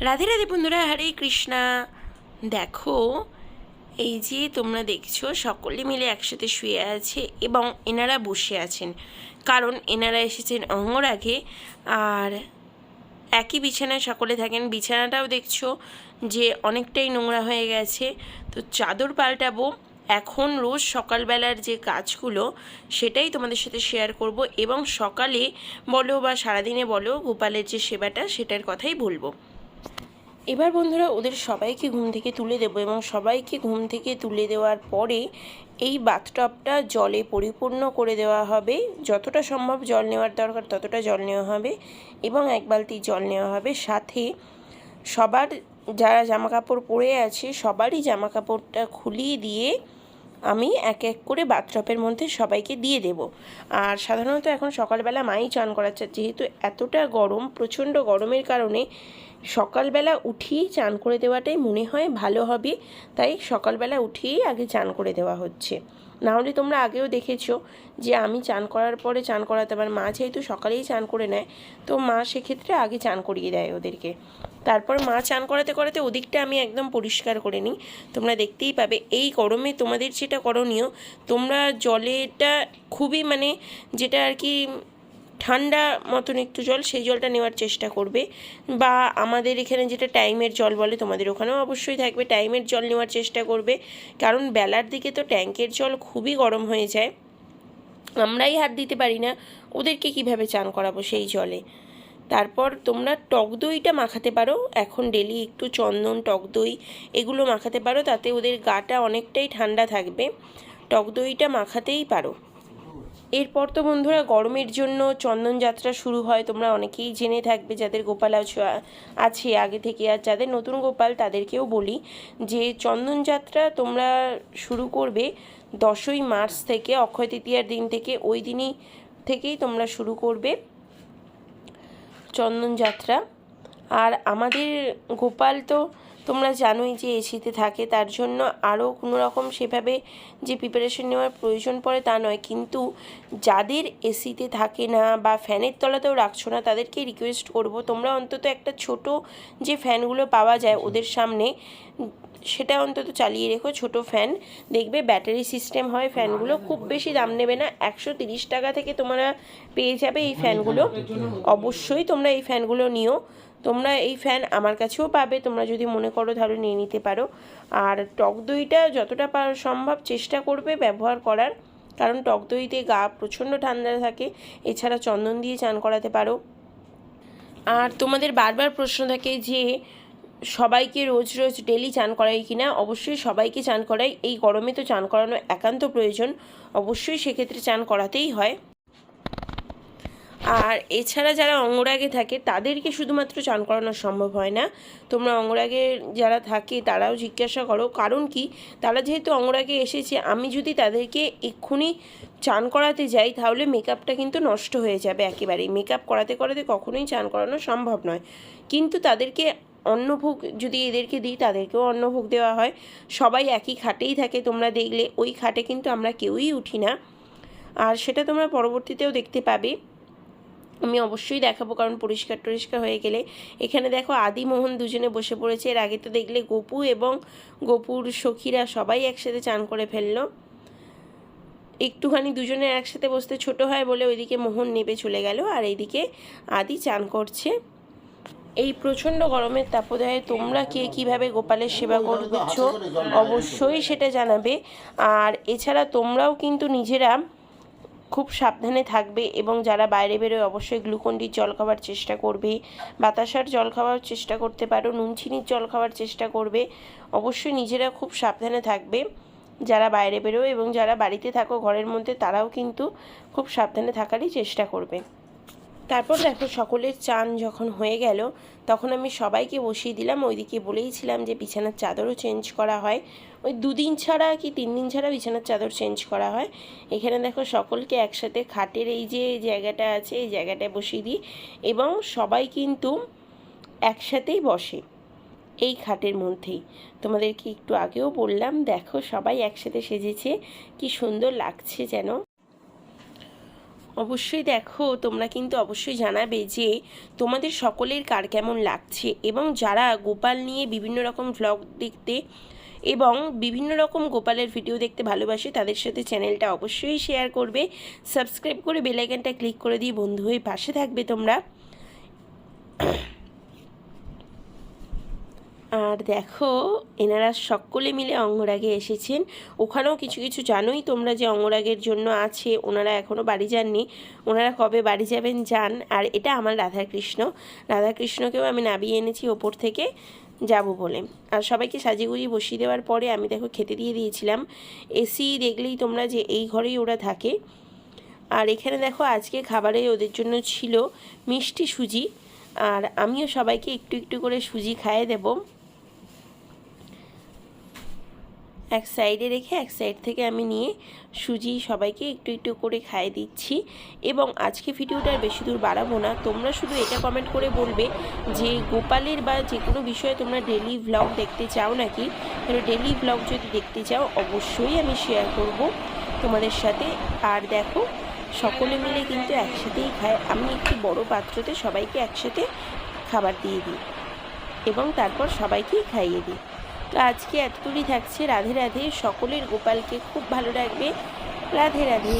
রাধে রাধে বন্ধুরা, হরে কৃষ্ণা। দেখো, এই যে তোমরা দেখছ, সকলে মিলে একসাথে শুয়ে আছে এবং এনারা বসে আছেন। কারণ এনারা এসেছেন অঙ্গরাগে। আর একই বিছানায় সকলে থাকেন। বিছানাটাও দেখছ যে অনেকটাই নোংরা হয়ে গেছে। তো চাদর পাল্টাবো। এখন রোজ সকালবেলার যে কাজগুলো, সেটাই তোমাদের সাথে শেয়ার করব এবং সকালে বলো বা সারাদিনে বলো গোপালের যে সেবাটা, সেটার কথাই বলব। এবার বন্ধুরা ওদের সবাইকে ঘুম থেকে তুলে দেব এবং সবাইকে ঘুম থেকে তুলে দেওয়ার পরে এই বাথটবটা জলে পরিপূর্ণ করে দেওয়া হবে। যতটা সম্ভব জল নেওয়ার দরকার ততটা জল নেওয়া হবে এবং এক বালতি জল নেওয়া হবে। সাথে সবার যারা জামা কাপড় পরে আছে সবারই জামা কাপড়টা খুলিয়ে দিয়ে আমি এক এক করে বাথটপের মধ্যে সবাইকে দিয়ে দেব। আর সাধারণত এখন সকালবেলা মাই চান করাচ্ছে। যেহেতু এতটা গরম, প্রচণ্ড গরমের কারণে সকালবেলা উঠিয়েই চান করে দেওয়াটাই মনে হয় ভালো হবে। তাই সকালবেলা উঠিয়েই আগে চান করে দেওয়া হচ্ছে। না হলে তোমরা আগেও দেখেছ যে আমি চান করার পরে চান করাতে পার মা যেহেতু সকালেই চান করে নেয়, তো মা সেক্ষেত্রে আগে চান করিয়ে দেয় ওদেরকে। তারপর মা চান করাতে করাতে ওদিকটা আমি একদম পরিষ্কার করে নিই। তোমরা দেখতেই পাবে, এই গরমে তোমাদের যেটা করণীয়, তোমরা জলেটা খুবই মানে যেটা আর কি ঠান্ডা মতন একটু জল, সেই জলটা নেওয়ার চেষ্টা করবে। বা আমাদের এখানে যেটা টাইমের জল বলে, তোমাদের ওখানেও অবশ্যই থাকবে। টাইমের জল নেওয়ার চেষ্টা করবে। কারণ বেলার দিকে তো ট্যাঙ্কের জল খুবই গরম হয়ে যায়। আমরাই হাত দিতে পারি না। ওদেরকে কীভাবে চান করাবো সেই জলে? তারপর তোমরা টক দইটা মাখাতে পারো। এখন ডেলি একটু চন্দন, টক দই এগুলো মাখাতে পারো। তাতে ওদের গাটা অনেকটাই ঠান্ডা থাকবে। টক দইটা মাখাতেই পারো। এরপর তো বন্ধুরা গরমের জন্য চন্দন যাত্রা শুরু হয়। তোমরা অনেকেই জেনে থাকবে যাদের গোপাল আছ- আগে থেকে। আর যাদের নতুন গোপাল, তাদেরকেও বলি যে চন্দন যাত্রা তোমরা শুরু করবে দশই মার্চ থেকে, অক্ষয় তৃতীয়ার দিন থেকে। ওই দিনই থেকেই তোমরা শুরু করবে চন্দন যাত্রা। আর আমাদের গোপাল তো তোমরা জানোই যে এসিতে থাকে তার জন্য আরও কোনো রকম সেভাবে যে প্রিপারেশন নেওয়ার প্রয়োজন পড়ে তা নয় কিন্তু যাদের এসিতে থাকে না বা ফ্যানের তলাতেও রাখছো না তাদেরকে রিকোয়েস্ট করব তোমরা অন্তত একটা ছোট যে ফ্যানগুলো পাওয়া যায় ওদের সামনে সেটা অন্তত চালিয়ে রেখো ছোট ফ্যান দেখবে ব্যাটারি সিস্টেম হয় ফ্যানগুলো খুব বেশি দাম নেবে না একশো তিরিশ টাকা থেকে তোমরা পেয়ে যাবে এই ফ্যানগুলো অবশ্যই তোমরা এই ফ্যানগুলো নিও তোমরা এই ফ্যান আমার কাছেও পাবে। তোমরা যদি মনে করো তাহলে নিয়ে নিতে পারো। আর টক দইটা যতটা সম্ভব চেষ্টা করবে ব্যবহার করার। কারণ টক দইতে গা প্রচণ্ড ঠান্ডা থাকে। এছাড়া চন্দন দিয়ে চান করাতে পারো। আর তোমাদের বারবার প্রশ্ন থাকে যে, সবাইকে রোজ রোজ ডেলি চান করাই কি না অবশ্যই সবাইকে চান করাই। এই গরমে তো চান করানো একান্ত প্রয়োজন। অবশ্যই সেক্ষেত্রে চান করাতেই হয়। আর এছাড়া যারা অঙ্গরাগে থাকে, তাদেরকে শুধুমাত্র চান করানো সম্ভব হয় না। তোমরা অঙ্গরাগে যারা থাকে, তারাও জিজ্ঞাসা করো। কারণ কি? তারা যেহেতু অঙ্গরাগে এসেছে, আমি যদি তাদেরকে এক্ষুনি চান করাতে যাই, তাহলে মেকআপটা কিন্তু নষ্ট হয়ে যাবে একেবারেই মেকআপ করাতে করাতে কখনোই চান করানো সম্ভব নয়। কিন্তু তাদেরকে অন্নভোগ, যদি এদেরকে দিই, তাদেরকেও অন্নভোগ দেওয়া হয়। সবাই একই খাটেই থাকে, তোমরা দেখলে। ওই খাটে কিন্তু আমরা কেউই উঠি না। আর সেটা তোমরা পরবর্তীতেও দেখতে পাবে। আমি অবশ্যই দেখাবো, কারণ পরিষ্কার টরিষ্কার হয়ে গেলে। এখানে দেখো আদি, মোহন দুজনে বসে পড়েছে। এর আগে তো দেখলে গপু এবং গপুর সখীরা সবাই একসাথে চান করে ফেলল। একটুখানি দুজনে একসাথে বসতে ছোট হয় বলে ওইদিকে মোহন নেবে চলে গেল, আর এইদিকে আদি চান করছে। এই প্রচণ্ড গরমের তাপদায়ে তোমরা কে কীভাবে গোপালের সেবা করছ, অবশ্যই সেটা জানাবে। আর এছাড়া তোমরাও কিন্তু নিজেরা খুব সাবধানে থাকবে এবং যারা বাইরে বেরোয় অবশ্যই গ্লুকন্ডির জল খাওয়ার চেষ্টা করবে, বাতাসার জল খাওয়ার চেষ্টা করতে পারো নুন চিনির জল খাওয়ার চেষ্টা করবে। অবশ্যই নিজেরা খুব সাবধানে থাকবে। যারা বাইরে বেরোয় এবং যারা বাড়িতে থাকো, ঘরের মধ্যে, তারাও কিন্তু খুব সাবধানে থাকারই চেষ্টা করবে। তারপর দেখো সকলের চান যখন হয়ে গেল, তখন আমি সবাইকে বসিয়ে দিলাম। ওইদিকে বলেইছিলাম যে বিছানার চাদরও চেঞ্জ করা হয়। ওই দুদিন ছাড়া কি তিন দিন ছাড়া বিছানার চাদর চেঞ্জ করা হয়? এখানে দেখো সকলকে একসাথে খাটের এই যে জায়গাটা আছে, এই জায়গাটায় বসিয়ে দিই এবং সবাই কিন্তু একসাথেই বসে এই খাটের মধ্যেই। তোমাদেরকে একটু আগেও বললাম, দেখো সবাই একসাথে সেজেছে, কি সুন্দর লাগছে যেন। অবশ্যই দেখো, তোমরা কিন্তু অবশ্যই জানাবে যে তোমাদের সকলের কার কেমন লাগছে এবং যারা গোপাল নিয়ে বিভিন্ন রকম ভ্লগ দেখতে এবং বিভিন্ন রকম গোপালের ভিডিও দেখতে ভালোবাসে, তাদের সাথে চ্যানেলটা অবশ্যই শেয়ার করবে। সাবস্ক্রাইব করে বেলাইকানটা ক্লিক করে দিয়ে বন্ধু হয়ে পাশে থাকবে তোমরা। আর দেখো, এনারা সকলে মিলে অঙ্গরাগে এসেছেন। ওখানেও কিছু কিছু জানোই তোমরা যে অঙ্গরাগের জন্য আছে, ওনারা এখনও বাড়ি যাননি। ওনারা কবে বাড়ি যাবেন যান আর এটা আমার রাধাকৃষ্ণ। রাধাকৃষ্ণকেও আমি নাবিয়ে এনেছি ওপর থেকে যাব বলে। আর সবাইকে সাজিয়ে গুজিয়ে বসিয়ে দেওয়ার পরে আমি দেখো খেতে দিয়ে দিয়েছিলাম। এসি দেখলেই তোমরা যে এই ঘরেই ওরা থাকে। আর এখানে দেখো আজকে খাবারে ওদের জন্য ছিল মিষ্টি সুজি। আর আমিও সবাইকে একটু একটু করে সুজি খাইয়ে দেবো। এক সাইডে রেখে এক সাইড থেকে আমি নিয়ে সুজি সবাইকে একটু একটু করে খাইয়ে দিচ্ছি। এবং আজকে ভিডিওটা আর বেশি দূর বাড়াবো না। তোমরা শুধু এটা কমেন্ট করে বলবে যে গোপালের বা যে কোনো বিষয়ে তোমরা ডেলি ভ্লগ দেখতে চাও নাকি? ডেলি ভ্লগ যদি দেখতে চাও, অবশ্যই আমি শেয়ার করব তোমাদের সাথে। আর দেখো, সকলে মিলে কিন্তু একসাথেই খায়। আমি একটি বড় পাত্রতে সবাইকে একসাথে খাবার দিয়ে দিই এবং তারপর সবাইকেই খাইয়ে দিই। তো আজকে এতদূরই থাকছে। রাধে রাধে। সকলের গোপালকে খুব ভালো রাখবে। রাধে রাধে।